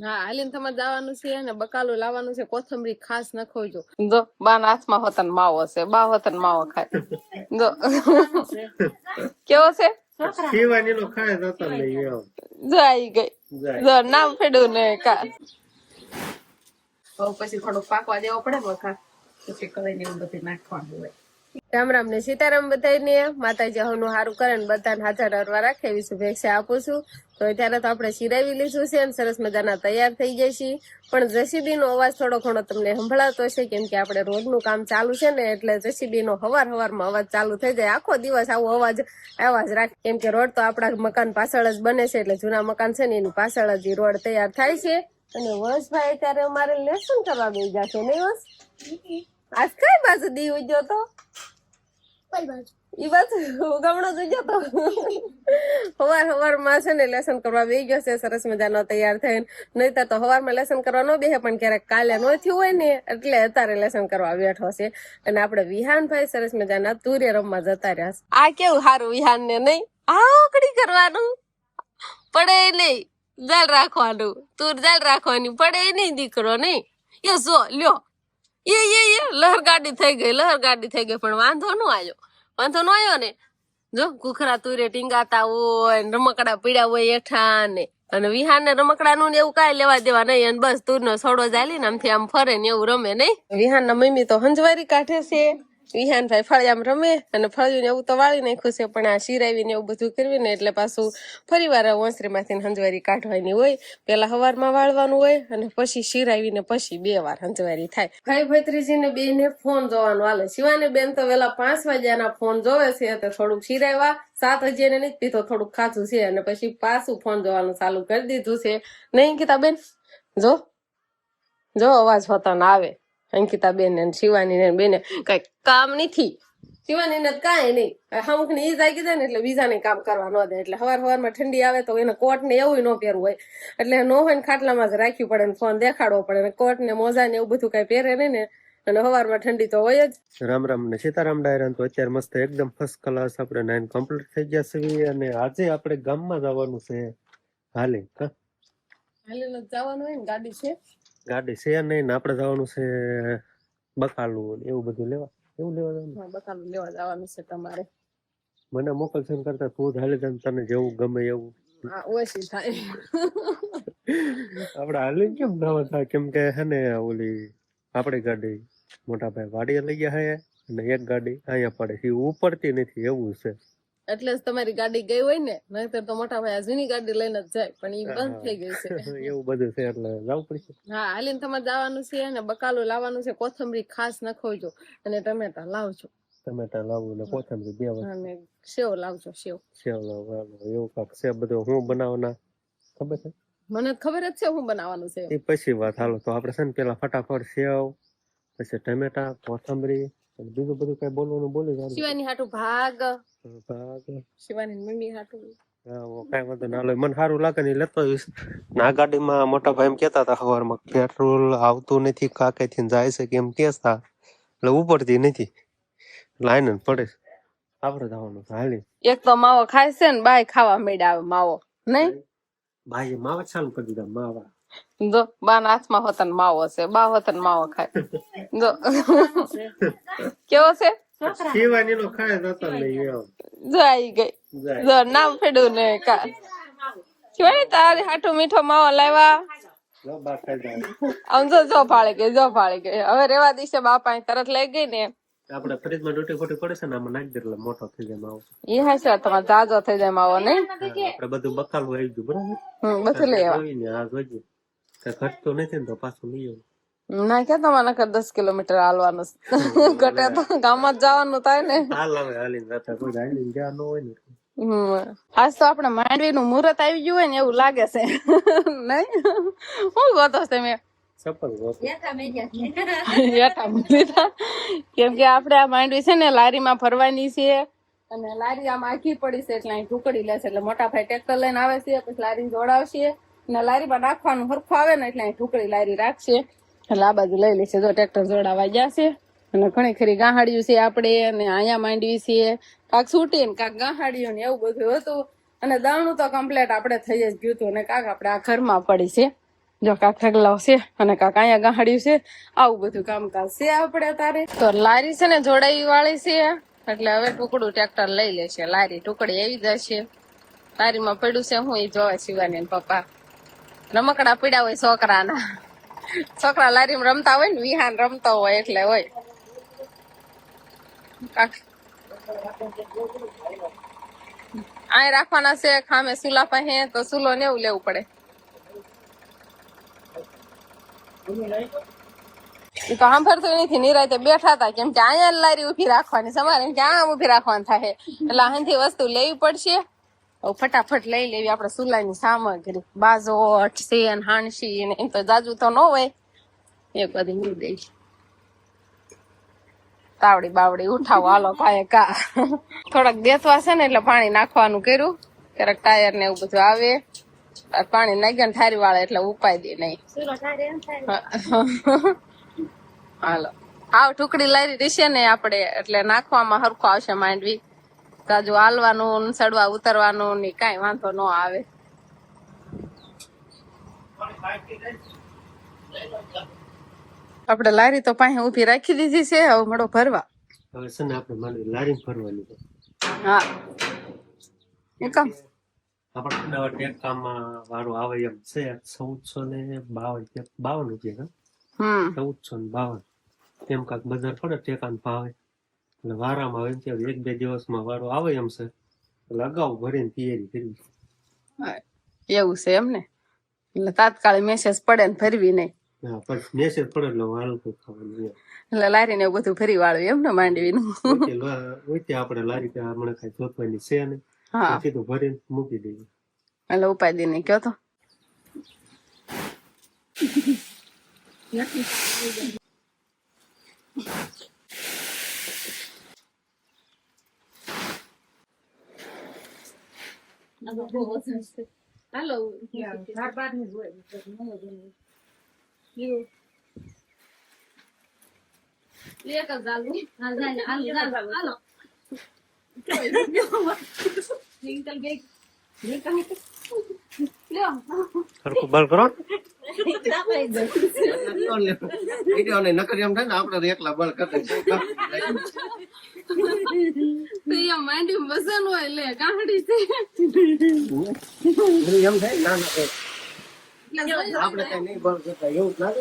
હા હાલીને તમારે જવાનું છે અને બકાલું લાવવાનું છે કોથમરી ખાસ નખવજો જો બા ના હાથમાં હોતન માવો છે બા હોતન માવો ખાય. જો. કેવો છે? શિવાની નો ખાય જતા લઈ આવ. જો આવી ગઈ. જો નામ ફેડ્યું ને કા. હવે પછી થોડુંક પાકવા દેવો પડે બકા પછી કળી ને એવું બધું નાખવાનું હોય. રામ રામ ને સીતારામ બધાને માતાજી હવનું સારું કરે ને બધાને હાજર હરવા રાખે એવી શુભેચ્છા આપું છું. તો અત્યારે તો આપણે સિરાવી લીધું છે અને સરસ મજાના તૈયાર થઈ છે પણ જસીબી નો અવાજ થોડો ઘણો તમને સંભળાતો છે, કેમ કે આપણે રોજનું કામ ચાલુ છે ને, એટલે જસીબી નો હવાર હવારમાં અવાજ ચાલુ થઈ જાય. આખો દિવસ આવો અવાજ અવાજ રાખે. કેમ કે રોડ તો આપણા મકાન પાછળ જ બને છે, એટલે જૂના મકાન છે ને, એની પાછળ જ રોડ તૈયાર થાય છે. અને વંશભાઈ અત્યારે અમારે લેસન કરવા બેસી જશે નહીં વંશ? આજ કઈ બાજુ દી ગયો તો? ઈ બાજુ ગમણો જ ઉજ્યો તો. હવાર હવારમાં છે ને લેસન કરવા બેસી ગયો છે સરસ મજાનો તૈયાર થઈને. નહીતર તો હવારમાં લેસન કરવા ન બેસે પણ ક્યારેક કાલે ન થયું હોય ને એટલે અત્યારે લેસન કરવા બેઠો છે. અને આપણે વિહાનભાઈ સરસ મજાના તુરે રમવા જતા રહ્યા છે. આ કેવું સારું વિહાન ને નહીં? આ ઓકડી કરવાનું. પડે નહીં. જાળ રાખવાનું. તુર જાળ રાખવાની. પડે નહીં દીકરો નહીં. યો જો લ્યો. એ એ એ, લહર ગાડી થઈ ગઈ, લહર ગાડી થઈ ગઈ, પણ વાંધો નો આવ્યો. વાંધો નો આવ્યો ને? જો કુખરા તુરે, ટીંગાતા હોય રમકડા પીડ્યા હોય એઠા ને અને વિહાન ને રમકડાનું ને એવું કાંઈ લેવા દેવા નહીં, અને બસ તુરનો છોડો ચાલી ને આમથી આમ ફરે ને એવું રમે નહીં. વિહાનના મમ્મી તો હંજવારી કાઢે છે. વિહાન ભાઈ ફળિયામ રમે અને ફળિયું એવું તો વાળી નાખ્યું છે, પણ આ શિરાવી ને એવું બધું કરવી ને એટલે પાછું ફરી વારમાંથી હંજવારી કાઢવાની હોય. પેલા હવારમાં વાળવાનું હોય અને પછી શિરાવી ને પછી બે વાર હંજવારી થાય. ભાઈ ભત્રીજી ને બે ને ફોન જોવાનું હાલે. શિવાની બેન તો વેલા પાંચ વાગ્યાના ફોન જોવે છે, તો થોડુંક શિરાવ્યા. સાત હજી એને નથી પીધો થોડુંક ખાધું છે અને પછી પાછું ફોન જોવાનું ચાલુ કરી દીધું છે. નહીં કીતા બેન જો. જો અવાજ હોતા ના આવે. અંકિતા બેન ને શિવાની ને બેને કઈ કામ નથી. શિવાની ને કાંઈ નહીં. અમુક ને ઈ જાગી જાય ને એટલે બીજાને કામ કરવા ન દે. એટલે હવાર હવારમાં ઠંડી આવે તો એને કોટ ને એવું ન પહેરવું હોય. એટલે ન હોય ને ખાટલામાં જ રાખવું પડે ને ફોન દેખાડવો પડે ને કોટ ને મોજા ને એવું બધું કઈ પહેરે નહીં ને. અને હવારમાં ઠંડી તો હોય જ. રામ રામ ને સીતારામ ડાયરા તો અત્યારે મસ્ત એકદમ ફર્સ્ટ ક્લાસ આપણે નાઇન કમ્પ્લીટ થઈ ગયા છે અને આજે આપણે ગામમાં જવાનું છે. હાલે કા? હાલીને જવાનું હોય ને ગાડી છે. ગાડી છે નહીં આપણે જવાનું છે બકાલું એવું બધું લેવા. એવું લેવા જવાનું? હા, બકાલું લેવા જવાનું છે તમારે. મને મોકલશે એમ કરતા તું હાલે જા તને જેવું ગમે એવું. ઓછી થાય. આપણે હાલે કેમ નવા થાય? કેમ કે હે ને ઓલી આપણી ગાડી મોટા ભાઈ વાડીએ લઈ ગયા હે અને એક ગાડી અહીંયા પડે. એ ઉપડતી નથી એવું છે. એટલે જ તમારી ગાડી ગઈ હોય ને નહીતર તો મોટા ભાઈ જૂની ગાડી લઈને જ જાય પણ એ બંધ થઈ ગઈ છે. એવું બધું છે એટલે જવું પડશે. હા હાલીને તમારે જવાનું છે અને બકાલો લાવવાનું છે કોથમરી ખાસ નખોજો અને ટમેટા લાવજો. ટમેટા લાવવું ને કોથમરી બે અને સેવ લાવજો સેવ. સેવ લાવવું એવું કાક છે બધું. હું બનાવના? ખબર છે? મને ખબર જ છે હું બનાવવાનું છે. એ પછી વાત હાલો. તો આપણે છે ને પેલા ફટાફટ સેવ પછી ટમેટા કોથમરી બીજું બધું કઈ બોલવાનું બોલી જાય શિવાની હાટું ભાગ ભાગ શિવાની મમ્મી હાટું હા, વાંધો ના. મને સારું લાગે ને લેતો આવીશ ને ગાડીમાં મોટા ભાઈ એમ કહેતા હતા સવારમાં પેટ્રોલ આવતું નથી કાકેથી જાય છે કેમ કહેતા એટલે ઉપડતી નથી લાઈન પડે. આપણે જવાનું હાલી એક તો માવો ખાય છે ને બાય ખાવા મેળા આવે માવો નહીં ભાઈ માવા ચાલુ કરી દીધા માવા જો બા ના હાથમાં હોતન માવો છે. બા હોતન માવો ખાય. જો. કેવો છે? શિવાની નો ખાય જતા લઈ આવ જો આવી ગઈ. જો નામ ફેડું ને કા. શિવાની તારી હાટુ મીઠો માવો લાવ્યા? જો બા ખાઈ જાય. આમ જો જો ફાળી ગઈ જો ફાળી ગઈ. હવે રેવા દિવસે બાપા તરત લઈ ગઈ ને. આપણે ફ્રીજમાં ડૂટી ફોટી પડે છે ને આમાં નાખી દે એટલે મોટો થઈ જાય માવો. એ હશે તમારે જાજો થઈ જાય માવો નહીં? આપણે બધું બકાલું આવી ગયું બરાબર? બધું લઈ આવા. જોઈને આ જોઈએ કઈ ઘટતો નથી ને તો પાછું લઈ આવું ના કે તમારા નકર દસ કિલોમીટર હાલવાનું ઘટે તો ગામ જ જવાનું થાય ને હાલ હવે હાલી જતા કોઈ હાલીને જવાનું હોય ને આજ તો આપણે માંડવી નું મુહૂર્ત આવી ગયું હોય ને એવું લાગે છે નહીં હું ગોતો છે મેં ચપ્પલ ગોતો. હેઠા મૂકી દીધા. કેમ કે આપણે આ માંડવી છે ને લારીમાં ફરવાની છે અને લારી આમ આખી પડી છે એટલે અહીં ઢુકડી લેશે એટલે મોટા ભાઈ ટ્રેક્ટર લઈને આવે છે પછી લારી જોડાવશે અને લારીમાં નાખવાનું હરખું આવે ને એટલે અહીં ઢુકડી લારી રાખશે. એટલે આ બાજુ લઈ લેશે જો ટ્રેક્ટર જોડાવા ગયા અને ઘણી ખરી ગાહાડિયું છે આપણે, અને અહીંયા માંડવી છે. કાંક છૂટી ને કાંક ગાહાડિયું ને એવું બધું હતું. અને દાણું તો કમ્પ્લેટ આપણે થઈ જ ગયું હતું, અને કાંક આપણે આ ઘરમાં પડી છે. જો કાક છે, અને કાક અહીંયા ગાહડ્યું છે. આવું બધું કામકાજ છે આપણે તારે તો લારી છે ને જોડાઈ વાળી છે. એટલે હવે ટુકડું ટ્રેક્ટર લઈ લેશે. લારી ટુકડી આવી જશે. લારીમાં પડ્યું છે, હું એ જોવા શિવાની ને પપ્પા. રમકડા પીડા હોય છોકરાના. છોકરા લારીમાં રમતા હોય ને, વિહાન રમતા હોય એટલે હોય. આ રાખવાના છે, ખામે સુલા પાસે, તો સુલો ને એવું લેવું પડે. તો સાંભળતું નથી, નિરાતે બેઠા હતા, કેમ કે અહીંયા લારી ઊભી રાખવાની સમારે ક્યાં ઊભી રાખવાની થાય? એટલે અહીંથી વસ્તુ લેવી પડશે. ફટાફટ લઈ લેવી આપણે સુલાની સામગ્રી. બાજોટ સેન હાણસી ને એમ તો જાજુ તો ન હોય. એ બધી મૂકી દઈ તાવડી બાવડી ઉઠાવો. હાલો કાંઈ કા. થોડાક દેતવા છે ને એટલે પાણી નાખવાનું કર્યું. ક્યારેક ટાયર ને એવું બધું આવે. પાણી નાખ્યા ઠારી વાળા એટલે ઉપાય દે નહીં. હાલો. આવ ટુકડી લારી દેશે ને આપણે. એટલે નાખવામાં હરખો આવશે માંડવી. તાજુ હાલવાનું ને સડવા ઉતરવાનું ને કાંઈ વાંધો ન આવે. આપણે લારી તો પાસે ઊભી રાખી દીધી છે હવે મળો ભરવા. હવે છે ને આપણે માંડવી લારી ભરવાની છે. હા. એકમ કામ. આપણે ટેકામાં વારો આવે એમ છે ચૌદસો ને બાવન બાવન રૂપિયા ચૌદસો ને બાવન. એમ કાંક બજાર પડે ટેકાન ભાવે. એટલે વારામાં આવે એક બે દિવસમાં વારો આવે એમ છે. એટલે અગાઉ ભરીને તૈયારી કરી હા, એવું છે એમ ને? એટલે તાત્કાલિક મેસેજ પડે ને ફરવી નહીં. મેસેજ પડે એટલે હાલ ખાવાનું એટલે લારી ને એવું બધું ફરી વાળું એમ ને માંડવીનું? ઓકે, આપણે લારી હમણાં કઈ જોતવાની છે ને ભરીને મૂકી દઈએ. એટલે ઉપાય દઈને કયો તો? હાલો એક જ હાલો હાલો સરખું બળ કરો વીડિયો ને નકર એમ થાય ને આપણે તો એકલા બળ કરતા તો એ માંડી વજન હોય લે ગાંડી છે એમ થાય ના ના કઈ. આપણે કઈ નહીં બળ કરતા એવું જ લાગે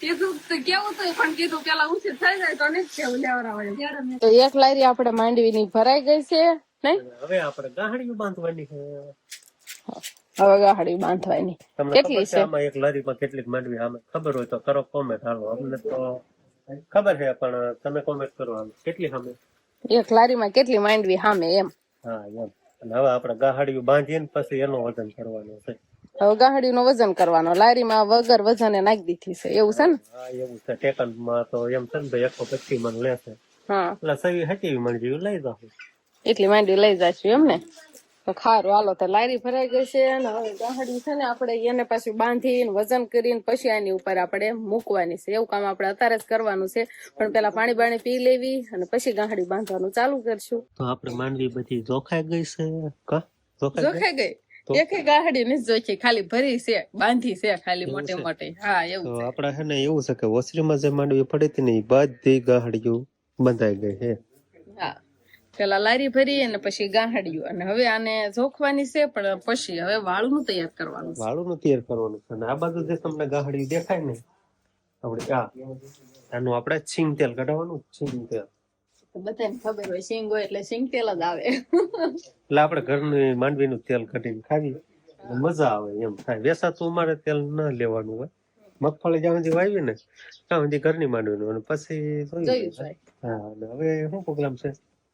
કીધું તો કેવું તો પણ કીધું પેલા ઊંચી થઈ જાય તો નહીં કેવું લેવડાવે તો એક લારી આપણે માંડવી ની ભરાઈ ગઈ છે નહીં હવે આપણે ગાહડીઓ બાંધવાની છે હવે ગાહડી બાંધવાની તમને કેટલી ખબર છે છે આમાં એક લારીમાં કેટલીક માંડવી આમે ખબર હોય તો કરો કોમેન્ટ હાલો અમને તો ખબર છે પણ તમે કોમેન્ટ કરો કેટલી સામે? એક લારીમાં કેટલી માંડવી સામે એમ. હા એમ. અને હવે આપણે ગાહડીઓ બાંધીને પછી એનું વજન કરવાનું છે. હવે ગાહડી નું વજન કરવાનો. લારીમાં વગર વજને નાખી દીધી છે. એવું છે ને? હા એવું છે. ટેકનમાં તો એમ છે ને ભાઈ એકસો પચીસ મણ લેશે. હા. એટલે સવી હટી મણ જેવું લઈ જાવ એટલી માંડવી લઈ જશું એમ ને? ખારું. હાલો તો લારી ભરાઈ ગઈ છે અને હવે ગાહડી છે ને આપણે એને પાછું બાંધીને વજન કરીને પછી આની ઉપર આપણે મૂકવાની છે. એવું કામ આપણે અત્યારે જ કરવાનું છે. પણ પેલા પાણી બાણી પી લેવી અને પછી ગાંહડી બાંધવાનું ચાલુ કરશું. તો આપણે માંડવી બધી જોખાઈ ગઈ છે જોખાઈ ગઈ? એક ગાહડી નથી જોખી ખાલી ભરી છે બાંધી છે ખાલી મોટે મોટે. હા એવું તો આપણે છે ને એવું છે કે ઓસરીમાં જે માંડવી પડી હતી ને એ બધી ગાહડીઓ બંધાઈ ગઈ છે. હા. પેલા લારી ભરી અને પછી ગાંહડ્યું અને હવે આને જોખવાની છે પણ પછી હવે વાળું તૈયાર કરવાનું વાળું નું તૈયાર કરવાનું છે. અને આ બાજુ જે તમને ગાંહડ્યું દેખાય ને આપણે આ આનું આપણે સિંગ તેલ કઢાવવાનું સિંગ તેલ બધાને ખબર હોય સિંગ હોય એટલે સિંગ તેલ જ આવે. એટલે આપણે ઘરનું માંડવીનું તેલ કાઢીને ખાવી મજા આવે એમ થાય. વેસાતું અમારે તેલ ન લેવાનું હોય. મગફળી જ્યાં સુધી વાવી ને ત્યાં સુધી ઘરની માંડવીનું. અને પછી જોયું હા હવે શું પ્રોગ્રામ છે?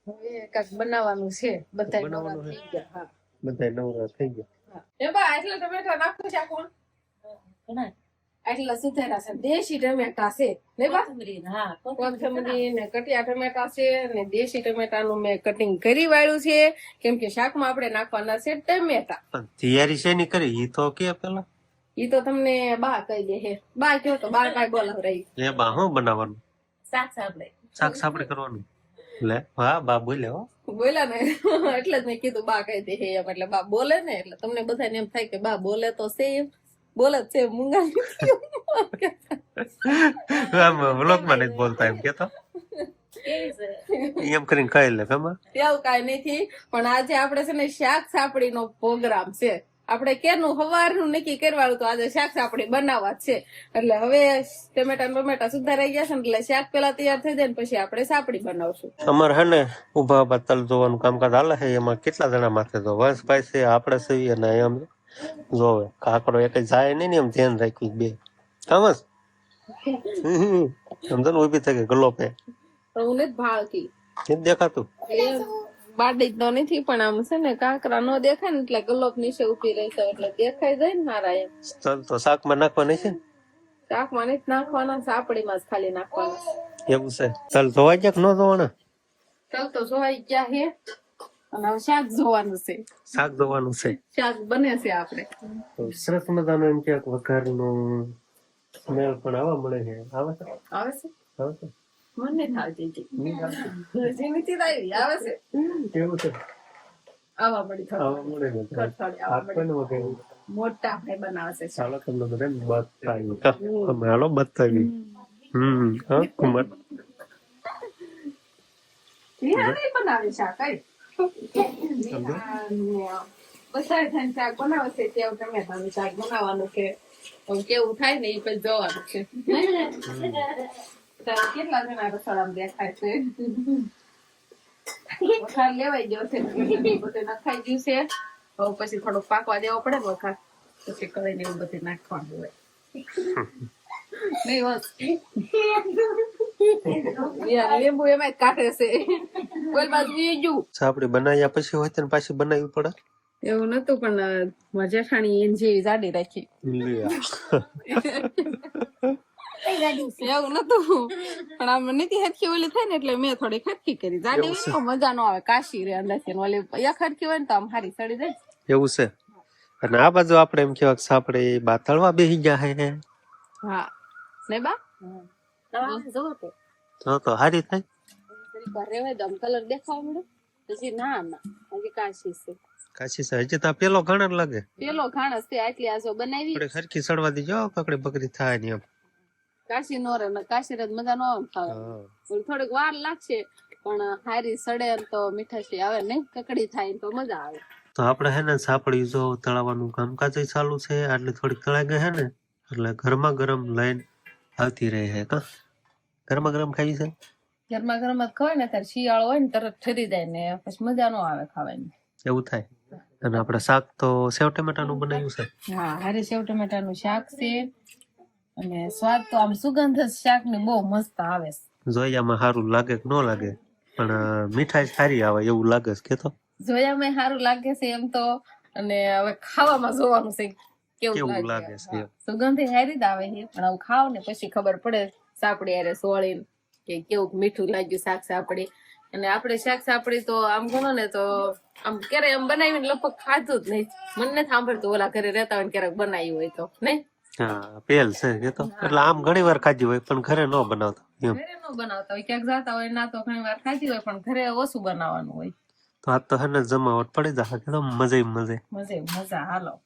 હવે બનાવવાનું છે. બધા નવરા થઈ ગયા હા. બધા નવરા થઈ ગયા. એ બા એટલા ટમેટા નાખો છે આ કોણ? એટલા સુધેરા છે. દેશી ટમેટા છે. ને બા. કોથમરી ને કટિયા ટમેટા છે ને દેશી ટમેટાનું મેં કટિંગ કરી વાળ્યું છે. કેમ કે શાકમાં આપણે નાખવાના છે ટમેટા. તૈયારી છે ની કરી? ઈ તો કે પેલા. ઈ તો તમને બા કહી દે હે. બા કયો તો બા કાંઈ બોલાવ રહી બા હું બનાવવાનું? શાક સાંભળે. શાક સાપડે કરવાનું. લે હા બા બોલે હો. બોલ્યા ને? એટલે જ મેં કીધું બા કહી દે એમ. એટલે બા બોલે ને એટલે તમને બધાને એમ થાય કે બા બોલે તો છે એમ બોલે છે મુંગા નથી. આમ વ્લોગમાં નથી બોલતા એમ કેતો. એમ કરીને ખાઈ લે એવું કાંઈ નથી પણ આજે આપણે છે ને શાક સાપડી નો પ્રોગ્રામ છે. આપણે કેનું સવારનું નક્કી કરવાનું તો આજે શાક સાપડી બનાવવા છે. એટલે હવે ટમેટા ટમેટા સુધારાઈ ગયા છે ને એટલે શાક પેલા તૈયાર થઈ જાય ને પછી આપણે સાપડી બનાવશું. અમારે હે ને ઊભા ઊભા તલ જોવાનું કામકાજ હાલે છે એમાં કેટલા જણા માથે તો વંશભાઈ છે આપણે છીએ અને એમ જોવે. કાકડો એક જાય નહીં ને એમ ધ્યાન રાખ્યું બે. સમજ? સમજો ને ઊભી થઈ ગઈ ગલોપે. તો હું નથી ભાવતી નથી દેખાતું? બાડી તો નથી પણ આમ છે ને કાંકરા નો દેખાય ને એટલે ગલોપ નીચે ઊભી રહેશે એટલે દેખાઈ જાય ને મારા એમ. તલ તો શાકમાં નાખવા નહીં છે? શાકમાં નથી નાખવાના સાપડીમાં જ ખાલી નાખવાના એવું છે. તલ ધોવાઈ ગયા કે ન ધોવાના? ચાલ તો ધોવાઈ ગયા હે. અને હવે શાક જોવાનું છે. શાક ધોવાનું છે. શાક બને છે આપણે સરસ મજાનું એમ કે વઘારનું સ્મેલ પણ આવવા મળે છે. આવે છે? આવે છે? આવે છે? મને થાવતી હતી હજી નથી આવી આવે છે? કેવું છે? આવા મળી આવવા મળે ને થોડી આવા શાક પણ વઘાર્યું મોટા ભાઈ બનાવશે. ચાલો તમને બધા બતાવી. અમે હાલો બતાવી. હમ હા કુમાર. બનાવે. થઈને શાક છે ટમેટાનું શાક બનાવવાનું છે. કેવું થાય ને એ પછી જોવાનું છે. કેટલા જણા રસોડામાં દેખાય છે? વઘાર લેવાય બધું નખાઈ ગયું છે. હવે પછી થોડો પાકવા દેવો પડે વઘાર પછી કળીને એવું બધું નાખવાનું હોય. નહીં બસ લીંબુ એમાં જ કાઢે છે. કોઈ બાજુ? બનાવ્યા પછી હોય પાછી બનાવવી પડે? એવું નતું પણ મારા જેઠાણી એની જેવી જાડી રાખી. એવું નતું. પણ આમ નથી હરખી ઓલી થાય ને એટલે મેં થોડી ખરખી કરી. જાડી હોય મજા નો આવે. કાશી રે અંદરથી ઓલી એક હોય ને તો આમ હારી સડી જાય. એવું છે. અને આ બાજુ આપણે એમ કેવા સાપડે બાતળવા બેસી ગયા હે હા. ને બા? જોવો તો. તો તો હારી થાય. રહેવાય આમ કલર દેખાવા મળે. પછી ના ના હજી કાશી છે. કાશી હજી તો પેલો ઘણા લાગે. પેલો ઘાણસ છે આટલી આજો બનાવી. આપણે ખરખી સડવા દીજો. કકડી બકડી થાય ને એમ. કાશી નો રે કાશી રજ મજા નો આવે ખાવા. થોડીક વાર લાગશે પણ હારી સડે તો મીઠાશી આવે ને કકડી થાય તો મજા આવે. તો આપણે હે ને સાપડી જો તળાવવાનું કામકાજ ચાલુ છે એટલે થોડીક તળાઈ ગઈ હે ને એટલે ગરમા ગરમ લઈને આવતી રહે હે કા? ગરમા ગરમ ખાવી છે? ગરમા ગરમ જ ખવાય ને ત્યારે શિયાળો હોય ને તરત ઠરી જાય ને પછી મજા નો આવે ખાવાની. એવું થાય? અને આપણે શાક તો સેવ ટમેટાનું બનાવ્યું છે? હા હારે સેવ ટમેટાનું શાક છે અને સ્વાદ તો આમ સુગંધ શાકની બહુ મસ્ત આવે જોયામાં સારું લાગે કે ન લાગે? પણ મીઠાઈ સારી આવે એવું લાગે છે કેતો? જોયામાં સારું લાગે છે એમ તો. અને હવે ખાવામાં જોવાનું છે કેવું લાગે છે. સુગંધ સારી જ આવે છે પણ હવે ખાવ ને પછી ખબર પડે સાપડી અરે સોળીને કે કેવું મીઠું લાગ્યું શાક સાપડી. અને આપણે શાક સાપડી તો આમ ગણો ને તો આમ ક્યારે એમ બનાવીને લગભગ ખાધું જ નહીં. મને સાંભળતું ઓલા ઘરે રહેતા હોય ને ક્યારેક બનાવ્યું હોય તો નહીં? હા પેલ છે એ તો. એટલે આમ ઘણી વાર ખાધી હોય પણ ઘરે ન બનાવતા એમ. ઘરે ન બનાવતા હોય ક્યાંક જતા હોય ના તો ઘણી વાર ખાધી હોય પણ ઘરે ઓછું બનાવવાનું હોય. તો આ તો હે ને જમાવટ પડી જશે કે મજા મજે મજા મજે મજા હાલો.